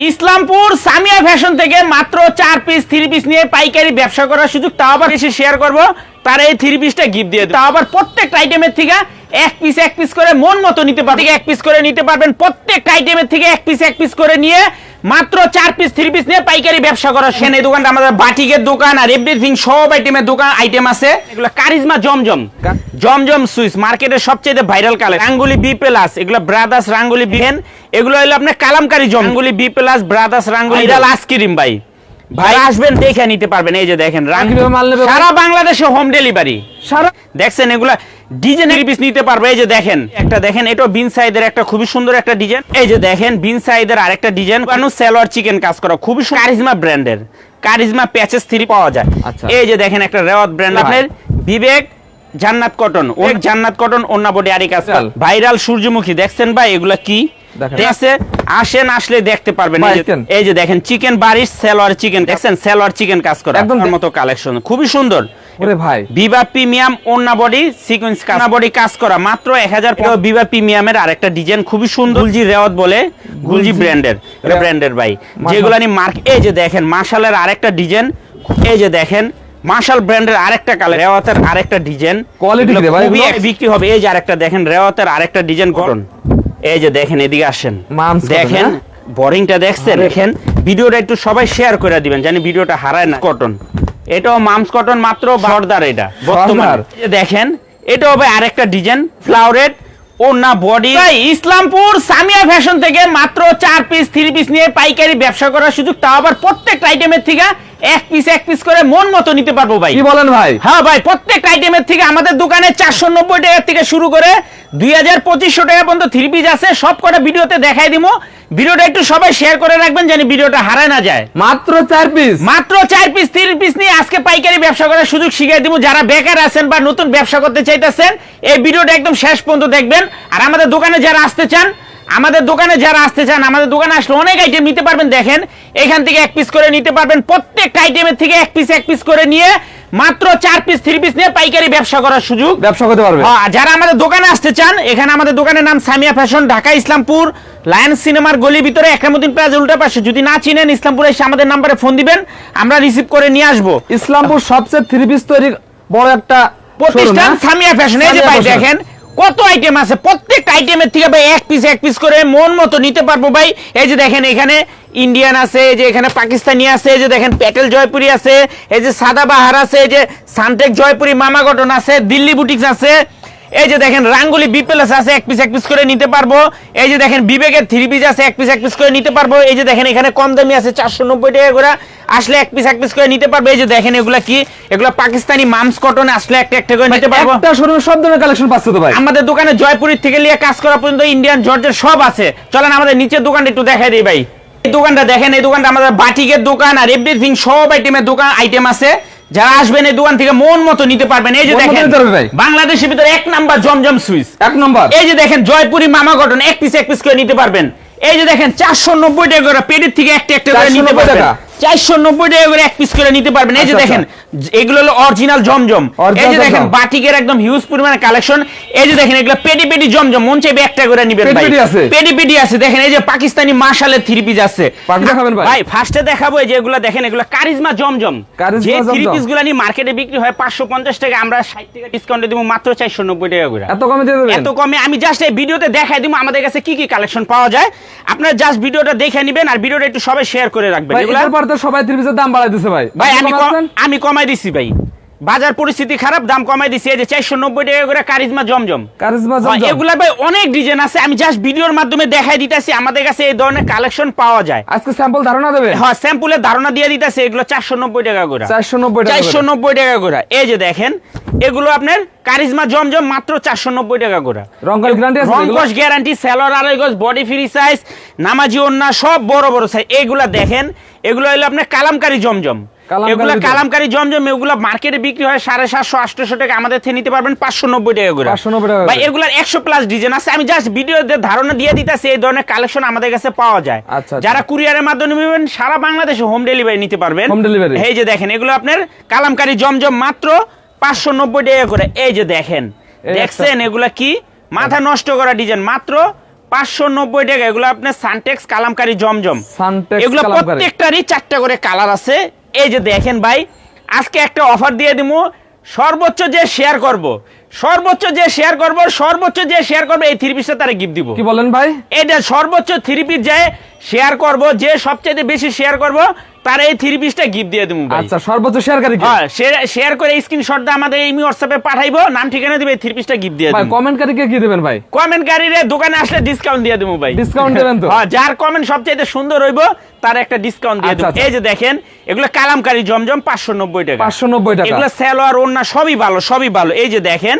Islampur Samia fashion থেকে মাত্র চার পিস থ্রি পিস নিয়ে পাইকারি ব্যবসা করার সুযোগ তাও আবার এসে শেয়ার করব তার এই থ্রি পিসটা গিফট দিয়ে। তাও আবার প্রত্যেকটা আইটেমের থেকে এক পিস এক পিস করে মন মতো নিতে পারবেন এক পিস করে নিতে পারবেন প্রত্যেকটা আইটেমের থেকে এক পিস এক পিস করে নিয়ে মাত্র চার পিস থ্রি পিস নিয়ে পাইকারি ব্যবসা করা। সেন এই দোকানটা আমাদের বাটিকের দোকান আর এভরিথিং সব আইটেমের দোকান আইটেম আছে। এগুলো কারিজমা জমজম। জমজম সুইচ মার্কেটের সবচেয়ে viral colour Rangoli B plus এগুলো ব্রাদার্স রাঙ্গুলি বিহেন এগুলো হলো আপনার কালামকারি জমগুলি বি প্লাস ব্রাদার্স রাঙ্গুলি এটা ক্রিম ভাই। ভাই আসবেন দেখে নিতে পারবেন। এই যে দেখেন? সারা বাংলাদেশে হোম ডেলিভারি সারা দেখছেন এগুলা ডিজাইনের পিস নিতে পারবে? এই যে দেখেন একটা দেখেন এটাও বিন সাইদের একটা খুবই সুন্দর একটা ডিজাইন। এই যে দেখেন বিন সাইদের আরেকটা ডিজাইন। কারণ সেলোয়ার চিকেন কাজ করা খুবই কারিজমা ব্র্যান্ডের কারিজমা প্যাচেস থ্রি পাওয়া যায়। আচ্ছা। এই যে দেখেন একটা রেওয়াত ব্র্যান্ড আপনার বিবেক জান্নাত কটন ও জান্নাত কটন অন্য বডি আরি কাজ ভাইরাল সূর্যমুখী। দেখছেন ভাই এগুলা কি। ঠিক আছে? আসেন আসলে দেখতে পারবেন। এই যে- দেখেন। চিকেন সেলোয়ার চিকেন। দেখছেন? চিকেন কাজ করা। একদম মতো কালেকশন। খুবই সুন্দর। ওরে ভাই। বিভা প্রিমিয়াম ওন্না বডি সিকোয়েন্স কাজ বডি কাজ করা। মাত্র এক হাজার প্রিমিয়ামের আরেকটা ডিজাইন। খুবই সুন্দর। গুলজি রেওয়াত বলে। গুলজি ব্র্যান্ডের। রেওয়াত। ব্র্যান্ডের ভাই। যেগুলো নি মার্ক এই যে দেখেন মার্শালের আরেকটা ডিজাইন। এই যে দেখেন মার্শাল ব্র্যান্ডের আরেকটা কালার রেওয়াতের আরেকটা ডিজাইন? বিক্রি হবে। এই যে আরেকটা দেখেন রেওয়াতের আরেকটা ডিজাইন গঠন এই যে দেখেন এদিকে আসেন। দেখেন হ্যাঁ? বোরিংটা দেখছেন? দেখেন। ভিডিওটা একটু সবাই শেয়ার করে দিবেন জানি ভিডিওটা হারায় না। কটন এটাও মামস কটন মাত্র সর্দার এটা বর্তমানে। দেখেন এটা হবে আরেকটা ডিজাইন ফ্লাওয়ারেড ও না বডি ইসলামপুর সামিয়া ফ্যাশন থেকে মাত্র চার পিস থ্রি পিস নিয়ে পাইকারি ব্যবসা করার সুযোগ তাও আবার প্রত্যেকটা আইটেমের থেকে এক পিস এক পিস করে মন মতো নিতে পারব ভাই। কি বলেন ভাই? হ্যাঁ ভাই প্রত্যেক আইটেমের থেকে আমাদের দোকানে চারশো নব্বই টাকা থেকে শুরু করে দুই হাজার পঁচিশশো টাকা পর্যন্ত থ্রি পিস আছে সব কটা ভিডিওতে দেখাই দিব ভিডিওটা একটু সবাই শেয়ার করে রাখবেন যেন ভিডিওটা হারায় না যায়। মাত্র চার পিস মাত্র চার পিস তিন পিস নিয়ে আজকে পাইকারি ব্যবসা করার সুযোগ শিখিয়ে দিব যারা বেকার আছেন বা নতুন ব্যবসা করতে চাইতেছেন এই ভিডিওটা একদম শেষ পর্যন্ত দেখবেন। আর আমাদের দোকানে যারা আসতে চান আমাদের দোকানে যারা আসতে চান আমাদের দোকানে আসলে অনেক আইটেম নিতে পারবেন। দেখেন এখান থেকে এক পিস করে নিতে পারবেন। প্রত্যেক আইটেমের থেকে এক পিস এক পিস করে নিয়ে মাত্র চার পিস থ্রি পিস নিয়ে পাইকারি ব্যবসা করার সুযোগ। ব্যবসা করতে পারবে। যারা আমাদের দোকানে আসতে চান এখানে আমাদের দোকানের নাম সামিয়া ফ্যাশন ঢাকা ইসলামপুর লায়ন সিনেমার গলি ভিতরে একরামুদ্দিন প্লাজ উল্টা পাশে। যদি না চিনেন ইসলামপুর এসে আমাদের নাম্বারে ফোন দিবেন আমরা রিসিভ করে নিয়ে আসব। ইসলামপুর সবচেয়ে থ্রি পিস তৈরি বড় একটা প্রতিষ্ঠান হ্যাঁ? সামিয়া ফ্যাশন এই যে ভাই দেখেন কত আইটেম আছে? প্রত্যেক আইটেমের থেকে ভাই এক পিস এক পিস করে মন মতো নিতে পারব ভাই। এই যে দেখেন এখানে ইন্ডিয়ান আছে, এই যে এখানে পাকিস্তানি আছে, এই যে দেখেন প্যাটেল জয়পুরি আছে, এই যে সাদা বাহার আছে, এই যে সানটেক জয়পুরি মামা গঠন আছে দিল্লি বুটিক্স আছে। এই যে দেখেন রাঙ্গুলি বিপেলাস আছে এক পিস এক পিস করে নিতে পারব। এই যে দেখেন বিবেকের থ্রি পিস আছে এক পিস এক পিস করে নিতে পারব। এই যে দেখেন এখানে কম দামি আছে চারশো নব্বই টাকা করে। আসলে এক পিস এক পিস করে নিতে পারব। এই যে দেখেন এগুলা কি? এগুলা পাকিস্তানি মামস কটন আসলে একটা একটা করে নিতে পারব। একটা শোরুমে সব ধরনের কালেকশন পাচ্ছে তো ভাই। আমাদের দোকানে জয়পুরের থেকে নিয়ে কাজ করা পর্যন্ত ইন্ডিয়ান জর্জের সব আছে। চলেন আমাদের নিচের দোকানটা একটু দেখাই দিই ভাই। এই দোকানটা দেখেন এই দোকানটা আমাদের বাটিকের দোকান আর এভরিথিং সব আইটেমের দোকান আইটেম আছে। যারা আসবেন এই দোকান থেকে মন মতো নিতে পারবেন। এই যে দেখেন। বাংলাদেশের ভিতরে এক নাম্বার জমজম সুইচ। এক নাম্বার। এই যে দেখেন জয়পুরি মামা গঠন এক পিস এক পিস করে নিতে পারবেন। এই যে দেখেন চারশো নব্বই টাকা করে পেটের থেকে একটা একটা করে নিতে পারবেন? চারশো নব্বই টাকা করে এক পিস করে নিতে পারবেন। এই যে আচ্ছা, দেখেন এগুলো হলো অরিজিনাল জমজম। এই যে দেখেন। বাটিকের একদম হিউজ পরিমাণে কালেকশন এই যে দেখেন এগুলো পেটি পেটি জমজম মন চাইবে একটা করে নিবেন ভাই। পেটি আছে? পেটি পেটি আছে দেখেন এই যে পাকিস্তানি মার্শালের থ্রি পিস আছে। দেখাবেন ভাই? ভাই ফার্স্টে দেখাবো এই যে এগুলো দেখেন এগুলো কারিজমা জমজম। যে থ্রি পিসগুলো নিয়ে মার্কেটে বিক্রি হয় পাঁচশো পঞ্চাশ টাকা আমরা ষাট টাকা ডিসকাউন্টে দিব মাত্র চারশো নব্বই টাকা করে। এত কমে দিয়ে দেবেন? এত কমে আমি জাস্ট এই ভিডিওতে দেখাই দিব আমাদের কাছে কি কি কালেকশন পাওয়া যায়। আপনারা জাস্ট ভিডিওটা দেখে নেবেন আর ভিডিওটা একটু সবাই শেয়ার করে রাখবেন। এগুলা পর তো সবাই থ্রি পিসের দাম দিছে ভাই। ভাই আমি আমি কমাই দিছি ভাই। বাজার পরিস্থিতি খারাপ দাম কমাই দিছে। এই যে চারশো নব্বই টাকা করে কারিজমা জমজম। কারিজমা জমজম। এগুলা ভাই অনেক ডিজাইন আছে। আমি জাস্ট ভিডিওর মাধ্যমে দেখাই দিতেছি আমাদের কাছে এই ধরনের কালেকশন পাওয়া যায়। আজকে স্যাম্পল ধারণা দেবে? হ্যাঁ স্যাম্পলের ধারণা দিয়ে দিতেছে এগুলো চারশো নব্বই টাকা করে। চারশো নব্বই টাকা চারশো। নব্বই টাকা করে। এই যে দেখেন এগুলো আপনার কারিজমা জমজম মাত্র চারশো নব্বই টাকা করে। রংকাল গ্যারান্টি আছে? রংকশ গ্যারান্টি সেলর আড়াই গজ বডি ফ্রি সাইজ নামাজি ওন্না সব বড় বড় সাইজ এগুলা দেখেন এগুলো হলো আপনার কালামকারি জমজম। এগুলা কালামকারি জমজম এগুলো মার্কেটে বিক্রি হয় সাড়ে সাতশো আটশো টাকা। আমাদের থেকে নিতে পারবেন পাঁচশো নব্বই টাকা করে। 590 টাকা ভাই করে। এগুলার একশো প্লাস ডিজাইন আছে। আমি জাস্ট ভিডিওতে ধারণা দিয়ে দিতেছি এই ধরনের কালেকশন আমাদের কাছে পাওয়া যায়। আচ্ছা, আচ্ছা। যারা কুরিয়ারের মাধ্যমে নেবেন সারা বাংলাদেশে হোম ডেলিভারি নিতে পারবেন। এই যে দেখেন এগুলো আপনার কালামকারি জমজম মাত্র পাঁচশো নব্বই টাকা করে। এই যে দেখেন দেখছেন এগুলা কি? মাথা নষ্ট করা ডিজাইন মাত্র পাঁচশো নব্বই টাকা। এগুলো আপনার সানটেক্স কালামকারি জমজম। এগুলো প্রত্যেকটারই চারটা করে কালার আছে। এই যে দেখেন ভাই আজকে একটা অফার দিয়ে দিব সর্বোচ্চ যে শেয়ার করব সর্বোচ্চ যে শেয়ার করব সর্বোচ্চ যে শেয়ার করবে এই থ্রি পিসটা তারা গিফট দিব। কি বলেন ভাই? এটা সর্বোচ্চ থ্রি পিস যায় শেয়ার করব যে সবচেয়ে বেশি শেয়ার করব তার এই থ্রি পিসটা গিফট দিয়ে দেবো আচ্ছা সর্বোচ্চ শেয়ারকারী কি? হ্যাঁ শেয়ার করে স্ক্রিনশট দিয়ে আমাদের এই হোয়াটসঅ্যাপে পাঠাইবো নাম ঠিকানা দিবে থ্রি পিসটা গিফট দিয়ে ভাই দেবো কমেন্টকারীকে কি দিবেন ভাই? কমেন্টকারীরা দোকানে আসলে ডিসকাউন্ট দিয়ে দেবো ভাই। ডিসকাউন্ট দেবেন তো? হ্যাঁ যার কমেন্ট সবচেয়ে সুন্দর হইবো তার একটা ডিসকাউন্ট দিয়ে আচ্ছা, দেবো আচ্ছা। এই যে দেখেন এগুলো কালামকারী জমজম পাঁচশো নব্বই টাকা। পাঁচশো নব্বই টাকা। এগুলো স্যালোয়ার ওন্না সবই ভালো সবই ভালো। এই যে দেখেন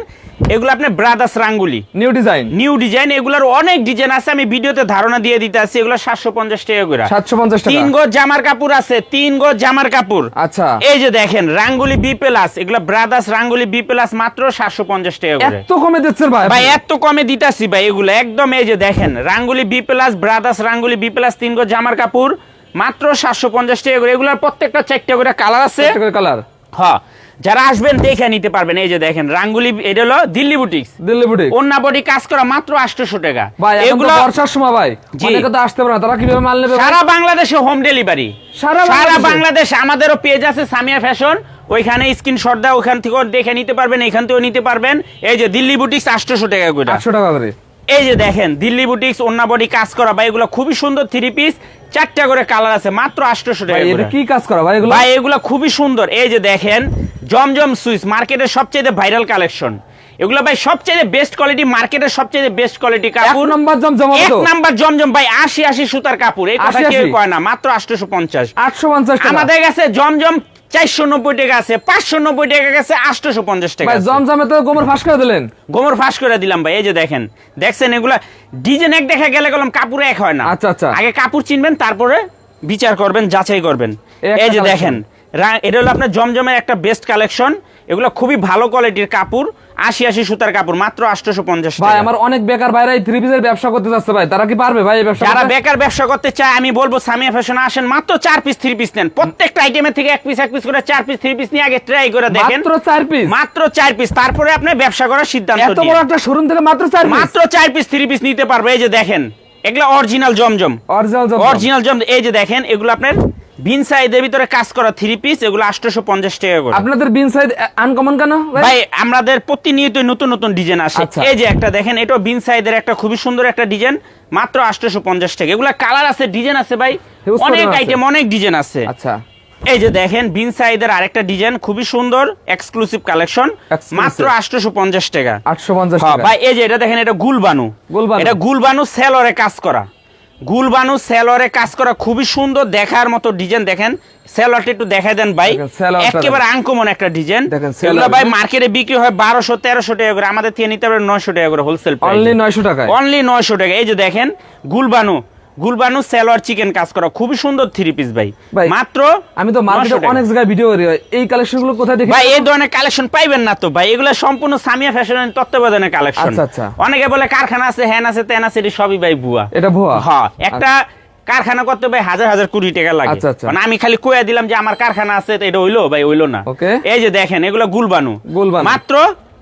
এগুলো আপনার ব্রাদার্স রাঙ্গুলি। নিউ ডিজাইন নিউ ডিজাইন এগুলোর অনেক ডিজাইন আছে আমি ভিডিওতে ধারণা দিয়ে দিতে আছি এগুলো সাতশো পঞ্চাশ টাকা করে। সাতশো পঞ্চাশ তিন গজ জামার কাপড় আছে তিন গজ জামার কাপড়। আচ্ছা। এই যে দেখেন রাঙ্গুলি বি প্লাস এগুলো ব্রাদার্স রাঙ্গুলি বি প্লাস মাত্র সাতশো পঞ্চাশ টাকা করে। এত কমে দিচ্ছেন ভাই ভাই এত কমে দিতাছি ভাই এগুলো একদম এই যে দেখেন Rangoli B plus brothers Rangoli B plus তিন গজ জামার কাপড় মাত্র সাতশো পঞ্চাশ টাকা করে। এগুলোর প্রত্যেকটা চারটা করে কালার আছে। কালার। হ্যাঁ। যারা আসবেন দেখে নিতে পারবেন। এই যে দেখেন রাঙ্গুলি এটা হলো দিল্লি বুটিক্স দিল্লি বুটিক অন্য বডি কাজ করা মাত্র আটশোশো টাকা। ভাই এগুলো বর্ষার সময় ভাই। অনেকে তো আসতে পারে না তারা কীভাবে মাল নেবে সারা বাংলাদেশে হোম ডেলিভারি সারা সারা বাংলাদেশ? আমাদেরও পেজ আছে সামিয়া ফ্যাশন ওইখানে স্ক্রিনশট দাও ওখান থেকেও দেখে নিতে পারবেন এখান থেকেও নিতে পারবেন। এই যে দিল্লি বুটিক্স আটশোশো টাকা করে। আটশো টাকা করে। এই যে দেখেন দিল্লি বুটিক্স অন্য বডি কাজ করা ভাই এগুলো খুবই সুন্দর থ্রি পিস চারটা করে কালার আছে মাত্র আটশোশো টাকা কি কাজ করা ভাই এগুলো? ভাই এগুলো খুবই সুন্দর। এই যে দেখেন জমজম সুইচ মার্কেটের সবচেয়ে ভাইরাল কালেকশন এগুলো ভাই সবচেয়ে বেস্ট কোয়ালিটি মার্কেটের সবচেয়ে বেস্ট কোয়ালিটি এক কাপড়। নম্বর জম জমা এক নাম্বার জমজম ভাই আশি আশি সুতার কাপড়। এই কথা 80 কেউ কয় না মাত্র আটশোশো পঞ্চাশ। আটশো পঞ্চাশ টাকা। আমাদের কাছে জমজম চারশো নব্বই টাকা আছে পাঁচশো নব্বই টাকা আছে আটশোশো পঞ্চাশ টাকা জমজমে তো গোমর ফাঁস করে দিলেন। গোমর ফাঁস করে দিলাম ভাই এই যে দেখেন দেখছেন এগুলা ডিজাইন এক দেখা গেলে গেলাম কাপড় এক হয় না। আচ্ছা, আচ্ছা। আগে কাপড় চিনবেন তারপরে বিচার করবেন যাচাই করবেন। এই যে দেখেন এটা হলো আপনার জমজমের একটা বেস্ট কালেকশন এগুলো খুবই ভালো কোয়ালিটির কাপড় আশি আশি সুতার কাপড় মাত্র আটশোশো পঞ্চাশ ভাই আমার অনেক বেকার ভাইরা এই থ্রি পিসের ব্যবসা করতে যাচ্ছে ভাই। তারা কি পারবে ভাই ব্যবসা যারা বেকার ব্যবসা করতে চায় আমি বলব সামিয়া ফ্যাশনে আসেন মাত্র চার পিস থ্রি পিস নেন। প্রত্যেকটা আইটেমের থেকে এক পিস এক পিস করে চার পিস থ্রি পিস নিয়ে আগে ট্রাই করে দেখেন। মাত্র চার পিস মাত্র চার পিস তারপরে আপনি ব্যবসা করার সিদ্ধান্ত এত বড় একটা শোরুম থেকে মাত্র চার পিস মাত্র চার পিস থ্রি পিস নিতে পারবে এই যে দেখেন। এগুলো অরিজিনাল জমজম। অরিজিনাল জম অরিজিনাল জম এই যে দেখেন এগুলো আপনার বিন সাইজের ভিতরে কাজ করা থ্রি পিস এগুলো আটশোশো পঞ্চাশ টাকা করে। আপনাদের বিন সাইড আনকমন কেন ভাই? আমাদের প্রতিনিয়ত নতুন নতুন ডিজাইন আসে। আচ্ছা। এই যে একটা দেখেন এটা বিন সাইজের একটা খুবই সুন্দর একটা ডিজাইন মাত্র আটশোশো পঞ্চাশ টাকা। এগুলো কালার আছে ডিজাইন আছে ভাই। অনেক আইটেম অনেক ডিজাইন আছে। আচ্ছা। এই যে দেখেন বিন সাইজের আরেকটা ডিজাইন খুবই সুন্দর এক্সক্লুসিভ কালেকশন মাত্র আটশোশো পঞ্চাশ টাকা। আটশো পঞ্চাশ হ্যাঁ, টাকা। ভাই এই যে এটা দেখেন এটা গুলবানু। গুলবানু। এটা গুলবানু সেলরে কাজ করা। গুলবানু সেলরে কাজ করা খুবই সুন্দর দেখার মতো ডিজাইন দেখেন। সেলরটা একটু দেখাই দেন ভাই। একেবারে আঙ্কমন একটা ডিজাইন দেখেন, এগুলো ভাই? মার্কেটে বিক্রি হয় বারোশো তেরোশো টাকা করে আমাদের থেকে নিতে পারে নয়শো টাকা করে হোলসেল অনলি নয়শো টাকা অনলি নয়শো টাকা। এই যে দেখেন গুলবানু গুলবানু সেলর চিকেন কাজ করা। খুবই সুন্দর থ্রি পিস ভাই। মাত্র আমি তো মার্কেটে অনেক জায়গায় ভিডিও করি এই কালেকশনগুলো কোথায় দেখি ভাই এই ধরনের কালেকশন পাইবেন না তো ভাই। এগুলো সম্পূর্ণ সামিয়া ফ্যাশনের তত্ত্বাবধানের কালেকশন আচ্ছা, আচ্ছা। অনেকে বলে কারখানা আছে হ্যান আছে তেন আছে এটি সবই ভাই ভুয়া। এটা ভুয়া? হ্যাঁ একটা কারখানা করতে ভাই হাজার হাজার কোটি টাকা লাগে। আচ্ছা, আচ্ছা। মানে আমি খালি কইয়া দিলাম যে আমার কারখানা আছে এটা হইল? ভাই হইল না। এই যে দেখেন এগুলো গুলবানু। গুলবানু। মাত্র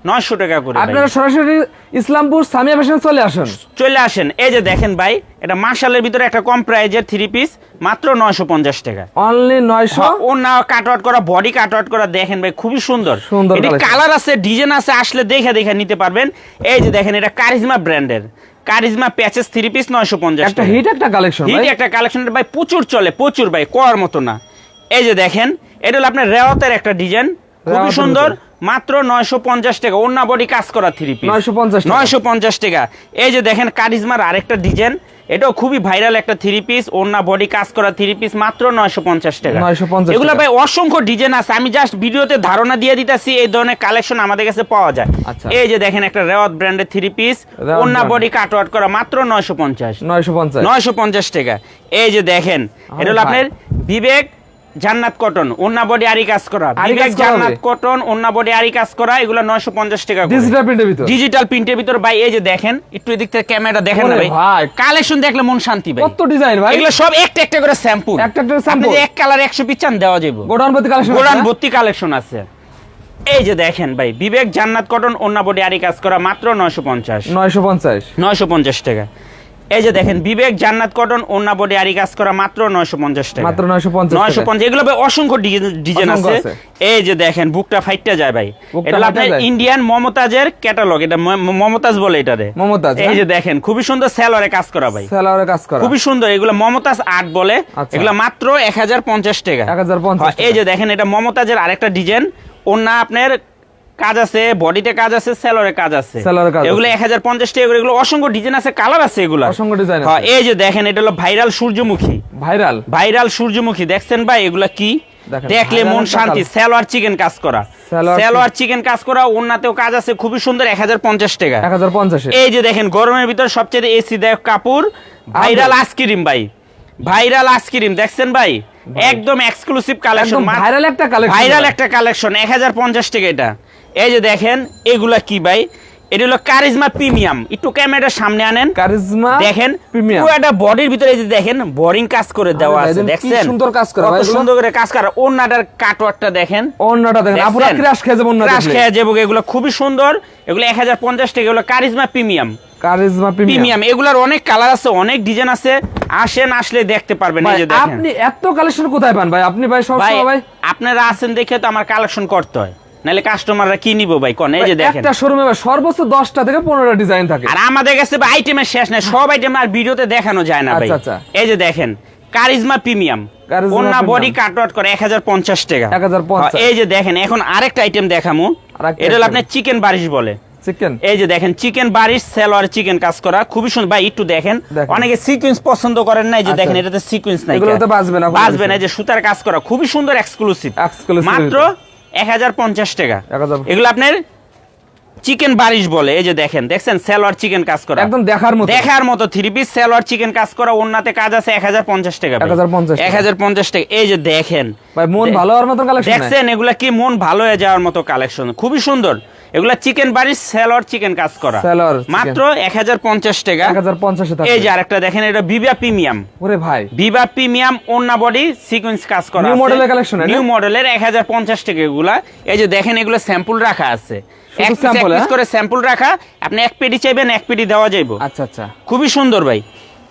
নয়শো টাকা করে। আপনারা সরাসরি ইসলামপুর সামিয়া ফ্যাশন চলে আসুন। চলে আসেন। এই যে দেখেন ভাই এটা মার্শালের ভিতরে একটা কম প্রাইজের থ্রি পিস মাত্র নয়শো পঞ্চাশ টাকা। অনলি নয়শো? ও না কাট আউট করা বডি কাট আউট করা দেখেন ভাই খুবই সুন্দর। সুন্দর এটি কালার আছে ডিজাইন আছে আসলে দেখে দেখে নিতে পারবেন। এই যে দেখেন এটা কারিজমা ব্র্যান্ডের কারিজমা প্যাচেস থ্রি পিস নয়শো পঞ্চাশ একটা হিট একটা কালেকশন হিট একটা কালেকশন ভাই প্রচুর চলে প্রচুর ভাই করার মতো না। এই যে দেখেন এটা হলো আপনার রেওয়াতের একটা ডিজাইন খুবই সুন্দর। মাত্র নয়শো পঞ্চাশ টাকা। অন্য বডি কাজ করা থ্রি পিস 950 টাকা। নয়শো পঞ্চাশ টাকা। এই যে দেখেন কারিজমার আরেকটা ডিজাইন এটাও খুবই ভাইরাল একটা থ্রি পিস অন্য বডি কাজ করা থ্রি পিস মাত্র নয়শো পঞ্চাশ টাকা। 950 এগুলো ভাই অসংখ্য ডিজাইন আছে। আমি জাস্ট ভিডিওতে ধারণা দিয়ে দিতেছি এই ধরনের কালেকশন আমাদের কাছে পাওয়া যায়। আচ্ছা। এই যে দেখেন একটা রেওয়াত ব্র্যান্ডের থ্রি পিস অন্য বডি কাট আউট করা মাত্র নয়শো পঞ্চাশ। নয়শো পঞ্চাশ। নয়শো পঞ্চাশ টাকা। এই যে দেখেন এটা হলো আপনার বিবেক জান্নাত কটন অন্য বডি আরি কাজ করা। বিবেক জান্নাত কটন অন্য বডি আরি কাজ করা এগুলো নয়শো পঞ্চাশ টাকা ডিজিটাল প্রিন্টের ভিতর? ডিজিটাল প্রিন্টের ভিতর ভাই এই যে দেখেন একটু এদিক থেকে ক্যামেরা দেখেন না ভাই। কালেকশন দেখলে মন শান্তি ভাই। কত ডিজাইন ভাই? এগুলো সব একটা একটা করে স্যাম্পল একটা একটা? যে এক কালার একশো পিস চান দেওয়া যাবে গোডাউনপতি কালেকশন গোড়ান ভর্তি কালেকশন আছে। এই যে দেখেন ভাই বিবেক জান্নাত কটন অন্য বডি আরি কাজ করা মাত্র নয়শো পঞ্চাশ। নয়শো পঞ্চাশ। নয়শো পঞ্চাশ টাকা। এই যে দেখেন বিবেক জান্নাত কটন ওন্না বডি আরি কাজ করা মাত্র নয়শো পঞ্চাশ টাকা। মাত্র 950 নয়শো টাকা। পঞ্চাশ এগুলো ভাই অসংখ্য ডিজাইন আছে। এই যে দেখেন বুকটা ফাইটটা যায় ভাই। এটা আপনার ইন্ডিয়ান মমতাজের ক্যাটালগ এটা মমতাজ বলে এটারে মমতাজ, এই হ্যাঁ? যে দেখেন খুবই সুন্দর সেলরে কাজ করা ভাই। সেলারে কাজ করা। খুবই সুন্দর এগুলো মমতাজ আর্ট বলে। আচ্ছা। এগুলো মাত্র এক হাজার পঞ্চাশ টাকা। 1050 হ্যাঁ, এই যে দেখেন এটা মমতাজের আরেকটা ডিজাইন। ওনা আপনার কাজ আছে বডিতে কাজ আছে সেলরে কাজ আছে। সেলরে কাজ এগুলো আছে। এক হাজার পঞ্চাশ টাকা করে, এগুলো অসংখ্য ডিজাইন আছে কালার আছে এগুলো। অসংখ্য ডিজাইন হ্যাঁ, এই যে দেখেন এটা হলো ভাইরাল সূর্যমুখী। ভাইরাল ভাইরাল সূর্যমুখী দেখছেন ভাই এগুলা কি? দেখলে মন শান্তি। সেলোয়ার চিকেন কাজ করা। সালোয়ার চিকেন কাজ করা ওনাতেও কাজ আছে খুবই সুন্দর এক হাজার পঞ্চাশ টাকা। 1050 এই যে দেখেন গরমের ভিতর সবচেয়ে এসি দেখ কাপড় ভাইরাল আইসক্রিম ভাই। ভাইরাল আইসক্রিম দেখছেন ভাই? একদম এক্সক্লুসিভ কালেকশন ভাইরাল একটা কালেকশন ভাইরাল একটা কালেকশন এক হাজার পঞ্চাশ টাকা এটা। এই যে দেখেন এগুলা কি ভাই? এটা হলো কারিজমা প্রিমিয়াম। একটু সামনে আনেন। কারিজমা দেখেন প্রিমিয়াম। বডির ভিতরে এই যে দেখেন বোরিং কাজ করে দেওয়া আছে দেখছেন? সুন্দর কাজ করা কত ভাই সুন্দর করে কাজ করা। ওন্নাটার কাটওয়ার্কটা দেখেন। অন্যটা দেখেন আপুরা ক্রাশ খেয়ে ক্রাশ দেখলে। খেয়ে যাব এগুলো খুবই সুন্দর। এগুলো এক হাজার পঞ্চাশ টাকা এগুলো কারিজমা প্রিমিয়াম। Charisma premium. এগুলার অনেক কালার আছে অনেক ডিজাইন আছে। আসেন আসলে দেখতে পারবেন এই যে দেখেন। আপনি এত কালেকশন কোথায় পান ভাই? আপনি ভাই সব সময় ভাই আপনারা আছেন দেখে তো আমার কালেকশন করতে হয়। নাহলে কাস্টমাররা কি নিবো ভাই? কোন এই যে দেখেন। একটা শোরুমে সর্বোচ্চ 10টা থেকে 15টা ডিজাইন থাকে। আর আমাদের কাছে আইটেমের শেষ নাই সব আইটেম আর ভিডিওতে দেখানো যায় না ভাই। আচ্ছা, আচ্ছা। এই যে দেখেন কারিজমা প্রিমিয়াম ওনা বডি কাটওয়ার্ট করে এক হাজার পঞ্চাশ টাকা। 1050 হ্যাঁ, এই যে দেখেন এখন আরেকটা আইটেম দেখামু। এটা হলো। আপনার চিকেন বারিশ বলে। চিকেন এই যে দেখেন চিকেন বারিশ সেলোয়ার চিকেন কাজ করা। খুবই সুন্দর। ভাই একটু দেখেন। অনেকে সিকোয়েন্স পছন্দ করেন না এই যে আচ্ছা। দেখেন এটাতে সিকোয়েন্স নাই এগুলোতে বাজবে না বাজবে না এই যে সুতার কাজ করা। খুবই সুন্দর এক্সক্লুসিভ মাত্র এক হাজার পঞ্চাশ টাকা। এগুলো আপনার চিকেন বারিশ বলে এই যে দেখেন দেখছেন? সেলোয়ার চিকেন কাজ করা। একদম দেখার মতো। দেখার মতো থ্রি পিস সেলোয়ার চিকেন কাজ করা অন্যতে কাজ আছে এক হাজার পঞ্চাশ টাকা 1050 টাকা। এক হাজার পঞ্চাশ টাকা এই যে দেখেন। ভাই মন ভালো হওয়ার মতো কালেকশন দেখছেন এগুলা কি মন ভালো হয়ে যাওয়ার মতো কালেকশন খুবই সুন্দর। এগুলা চিকেন বাড়ির সেলোয়ার চিকেন কাজ করা। chicken। মাত্র এক হাজার পঞ্চাশ টাকা। 1050 এ থাকে এই যে আরেকটা দেখেন এটা বিবা প্রিমিয়াম ওরে ভাই। বিবা প্রিমিয়াম ওন্না বডি সিকোয়েন্স কাজ করা model এর collection, নিউ মডেলের এক হাজার পঞ্চাশ টাকা এগুলা। এই যে দেখেন এগুলো স্যাম্পল রাখা আছে। এক piece হ্যাঁ? করে স্যাম্পল রাখা। আপনি এক পেটি চাইবেন এক পেটি দেওয়া যাইব। আচ্ছা আচ্ছা। খুবই সুন্দর ভাই।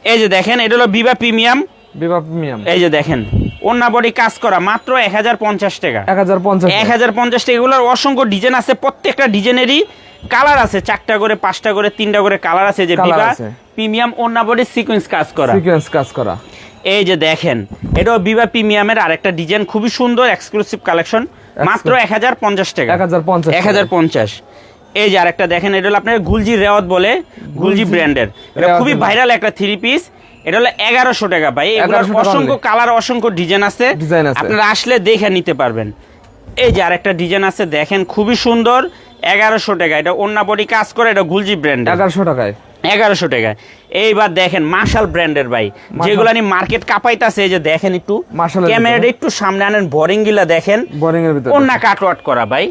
এই যে দেখেন এটা হলো বিবা প্রিমিয়াম বিবা প্রিমিয়াম এই যে দেখেন। ওন্না বডি কাজ করা মাত্র এক হাজার পঞ্চাশ টাকা। 1050 এক হাজার পঞ্চাশ টাকা এগুলোর অসংখ্য ডিজাইন আছে প্রত্যেকটা ডিজাইনেরই কালার আছে চারটা করে পাঁচটা করে তিনটা করে কালার আছে যে বিবা প্রিমিয়াম ওন্না বডি সিকোয়েন্স কাজ করা। সিকোয়েন্স কাজ করা। এই যে দেখেন এটাও বিবা প্রিমিয়ামের আরেকটা ডিজাইন খুবই সুন্দর এক্সক্লুসিভ কালেকশন মাত্র এক হাজার পঞ্চাশ টাকা। 1050 এক হাজার পঞ্চাশ। এই যে আরেকটা দেখেন এটা হলো আপনার গুলজি রেওয়াত বলে গুলজি গুলজি ব্র্যান্ডের এটা খুবই ভাইরাল একটা থ্রি পিস এটা হলো এগারোশো টাকা ভাই। এগুলোর অসংখ্য কালার অসংখ্য ডিজাইন আছে। আপনারা আসলে দেখে নিতে পারবেন। এই যে আরেকটা ডিজাইন আছে দেখেন খুবই সুন্দর। এগারোশো টাকা। এটা অন্য বডি কাজ করে এটা গুলজি ব্র্যান্ড এগারোশো টাকায়। এগারোশো টাকা। এইবার দেখেন মার্শাল ব্র্যান্ডের ভাই। যেগুলো নিয়ে মার্কেট কাপাইতাছে যে দেখেন একটু ক্যামেরাটা একটু সামনে আনেন বোরিং গিলা দেখেন। বোরিং এর ভিতরে। অন্য কাটওয়াট করা ভাই।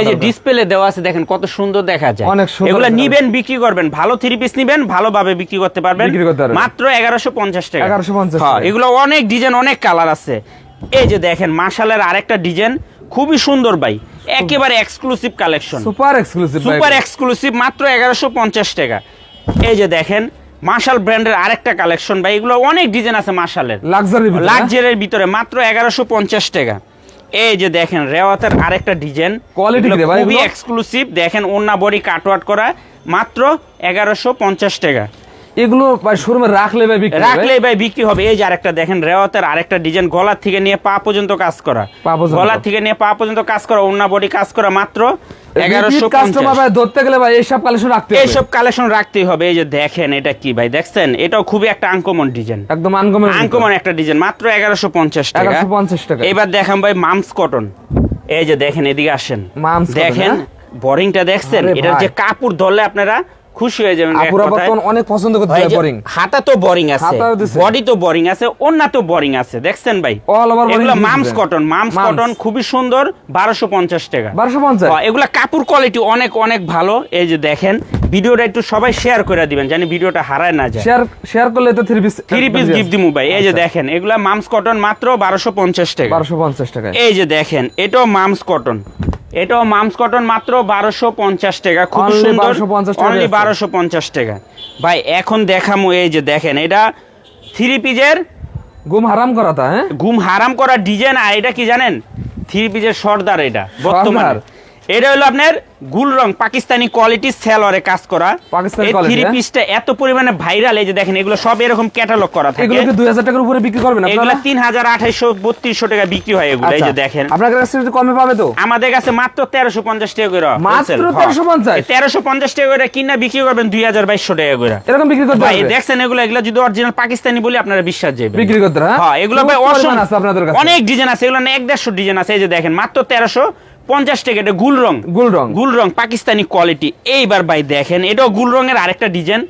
এই যে ডিসপ্লে দেওয়া আছে দেখেন কত সুন্দর দেখা যায়। অনেক সুন্দর এগুলো নিবেন বিক্রি করবেন। ভালো থ্রি পিস নিবেন ভালোভাবে বিক্রি করতে পারবেন। মাত্র এগারোশো পঞ্চাশ টাকা। 1150 হ্যাঁ, এগুলো অনেক ডিজাইন অনেক কালার আছে। এই যে দেখেন মার্শালের আরেকটা ডিজাইন খুবই সুন্দর ভাই। একেবারে exclusive collection super exclusive super exclusive মাত্র এগারোশো পঞ্চাশ টাকা। এই যে দেখেন মার্শাল ব্র্যান্ডের আরেকটা কালেকশন ভাই এগুলো অনেক ডিজাইন আছে মার্শালের লাক্সারি লাক্সারির ভিতরে মাত্র এগারোশো পঞ্চাশ টাকা। এই যে দেখেন রেওয়াতের আরেকটা ডিজাইন ভাই খুবই এক্সক্লুসিভ দেখেন ওন্না বডি কাটওয়াট করা মাত্র এগারোশো পঞ্চাশ টাকা। এগুলো শোরুমে রাখলে ভাই বিক্রি রাখলে ভাই বিক্রি হবে। এই যে আরেকটা দেখেন রেওয়াতের আরেকটা ডিজাইন গলার থেকে নিয়ে পা পর্যন্ত কাজ করা। গলার থেকে নিয়ে পা পর্যন্ত কাজ করা ওন্না বডি কাজ করা মাত্র ধরতে গেলে ভাই এইসব কালেকশন রাখতে এইসব কালেকশন রাখতেই হবে। এই যে দেখেন এটা কি ভাই? দেখছেন? এটাও খুবই একটা আনকমন ডিজাইন একদম আনকমন আনকমন একটা ডিজাইন মাত্র এগারোশো পঞ্চাশ টাকা। 1150 টাকা। এবার দেখেন ভাই মামস কটন এই যে দেখেন এদিকে আসেন। দেখেন হ্যাঁ? বোরিংটা দেখছেন? এটার এটা যে কাপড় ধরলে আপনারা খুশি হয়ে যাবেন আপুরা। বর্তমান অনেক পছন্দ করতে বোরিং হাতা তো বোরিং আছে বডি তো বোরিং আছে তো বোরিং আছে দেখছেন ভাই? Boring এগুলো মামস কটন মামস কটন খুবই সুন্দর বারোশো পঞ্চাশ টাকা। 1250 হ্যাঁ, এগুলা কাপড় কোয়ালিটি অনেক অনেক ভালো। এই যে দেখেন ভিডিওটা একটু সবাই শেয়ার করে দিবেন জানি ভিডিওটা হারায় না যায়। শেয়ার শেয়ার করলে তো 3 পিস থ্রি পিস গিফট দিমু ভাই। এই যে আচ্ছা। দেখেন এগুলা মামস কটন মাত্র বারোশো পঞ্চাশ টাকা। 1250 টাকা এই যে দেখেন এটাও মামস কটন এটাও মামস কটন মাত্র বারোশো পঞ্চাশ টাকা। খুব সুন্দর অনলি বারোশো পঞ্চাশ টাকা। ভাই এখন দেখামো এই যে দেখেন এটা থ্রি পিজের গুম হারাম করা তা হ্যাঁ? গুম হারাম করা ডিজাইন আর এটা কি জানেন? থ্রি পিজের সর্দার এটা বর্তমানে। এটা হলো আপনার গুল রং পাকিস্তানি কোয়ালিটি সেলরে কাজ করা। পাকিস্তানি এই থ্রি হ্যাঁ? পিসটা এত পরিমাণে ভাইরাল এই যে দেখেন এগুলো সব এরকম ক্যাটালগ করা থাকে। এগুলো কি দুই হাজার টাকার উপরে বিক্রি করবেন আপনারা? তিন হাজার আঠাইশো বত্রিশশো টাকা বিক্রি হয় এগুলো এই যে আচ্ছা। দেখেন। আপনার কাছে একটু কমে পাবে তো? আমাদের কাছে মাত্র তেরোশো পঞ্চাশ টাকা করে মাত্র wholesale, হ্যাঁ। 1350? টাকা করে কিনা বিক্রি করবেন দুই হাজার বাইশশো টাকা করে। এরকম বিক্রি করতে ভাই দেখছেন এগুলো এগুলো যদি অরিজিনাল পাকিস্তানি বলি আপনারা বিশ্বাস যাবে বিক্রি করতে হ্যাঁ? হ্যাঁ এগুলো ভাই অসম আছে আপনাদের কাছে। অনেক ডিজাইন আছে এগুলো না এক দেড়শো ডিজাইন আছে এই যে দেখেন মাত্র তেরোশো পঞ্চাশ টাকা এটা গুল রং। গুল রং। গুল রং পাকিস্তানি কোয়ালিটি এইবার ভাই দেখেন এটাও গুল রঙের আরেকটা ডিজাইন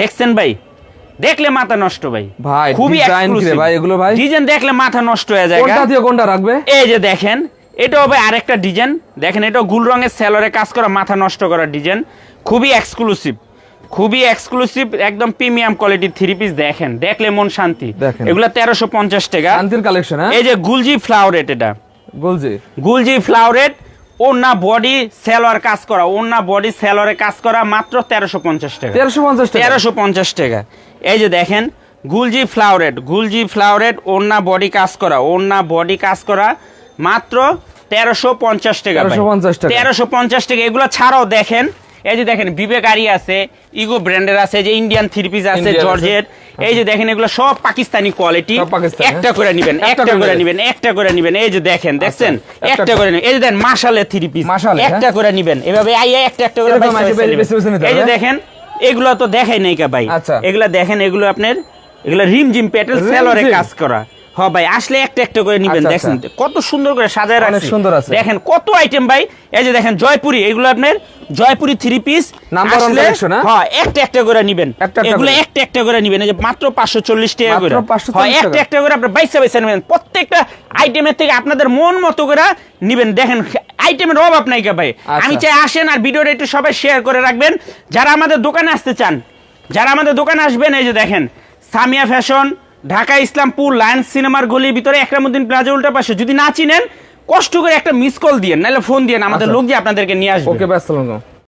দেখছেন ভাই? দেখলে মাথা নষ্ট ভাই। ভাই, খুবই ভাই এগুলো ভাই? ডিজাইন দেখলে মাথা নষ্ট হয়ে যায় কোনটা দিয়ে কোনটা রাখবে? এই যে দেখেন এটাও ভাই আরেকটা ডিজাইন দেখেন এটাও গুল রঙের সেলরে কাজ করা মাথা নষ্ট করা ডিজাইন খুবই এক্সক্লুসিভ খুবই এক্সক্লুসিভ একদম প্রিমিয়াম কোয়ালিটির থ্রি পিস দেখেন। দেখলে মন শান্তি। এগুলো তেরোশো পঞ্চাশ টাকা। শান্তির কালেকশন হ্যাঁ? এই যে গুলজি ফ্লাওয়ারেট এটা। বলছি গুলজি ফ্লাওয়ারেট ওনা বডি সেলর কাজ করা ওনা বডি সেলরে কাজ করা মাত্র তেরোশো পঞ্চাশ টাকা। তেরোশো পঞ্চাশ তেরোশো পঞ্চাশ টাকা। এই যে দেখেন গুলজি ফ্লাওয়ারেট গুলজি ফ্লাওয়ারেট ওনা বডি কাজ করা ওনা বডি কাজ করা মাত্র তেরোশো পঞ্চাশ টাকা 1350 টাকা। তেরোশো পঞ্চাশ টাকা এগুলো ছাড়াও দেখেন এই যে দেখেন বিবেক আরি আছে ইগো ব্র্যান্ডের আছে যে ইন্ডিয়ান থ্রি পিস আছে। জর্জের এই যে দেখেন এগুলো সব পাকিস্তানি কোয়ালিটি একটা হ্যাঁ? করে নিবেন একটা একটা করে নিবেন। একটা করে নিবেন এই যে দেখেন দেখছেন একটা একটা করে। এই যে দেখেন মাশালের থ্রি পিস হ্যাঁ? একটা করে নিবেন এভাবে আই একটা একটা করে এই যে দেখেন এগুলো তো দেখাই নাই কা ভাই আচ্ছা। এগুলা দেখেন এগুলো আপনার এগুলো রিম জিম পেটেল সেলরে কাজ করা হ ভাই আসলে একটা একটা করে নিবেন আচ্ছা, দেখছেন আচ্ছা। কত সুন্দর করে সাজায় রাখছি। সুন্দর আছে। দেখেন কত আইটেম ভাই এই যে দেখেন জয়পুরি এগুলো আপনার Jaipuri three piece Number one collection, হ্যাঁ? হ্যাঁ একটা একটা করে নিবেন। এগুলো একটা একটা করে নিবেন এই যে মাত্র পাঁচশো চল্লিশ টাকা করে। 540 হয় একটা একটা করে আপনার বাইসা বাইসা নেবেন। প্রত্যেকটা আইটেমের থেকে আপনাদের মন মতো করে নিবেন। দেখেন আইটেমের অভাব নাই ভাই। আচ্ছা। আমি চাই আসেন আর ভিডিওটা একটু সবাই শেয়ার করে রাখবেন। যারা আমাদের দোকানে আসতে চান যারা আমাদের দোকানে আসবেন এই যে দেখেন সামিয়া ফ্যাশন ঢাকা ইসলামপুর লায়ন্স সিনেমার গলির ভিতরে একরামুদ্দিন প্লাজা উল্টা পাশে। যদি না চিনেন কষ্ট করে একটা মিস কল দিয়ে নাহলে ফোন দিয়ে আমাদের আচ্ছা। লোক দিয়ে আপনাদেরকে নিয়ে আসবে। ওকে ব্যস্ত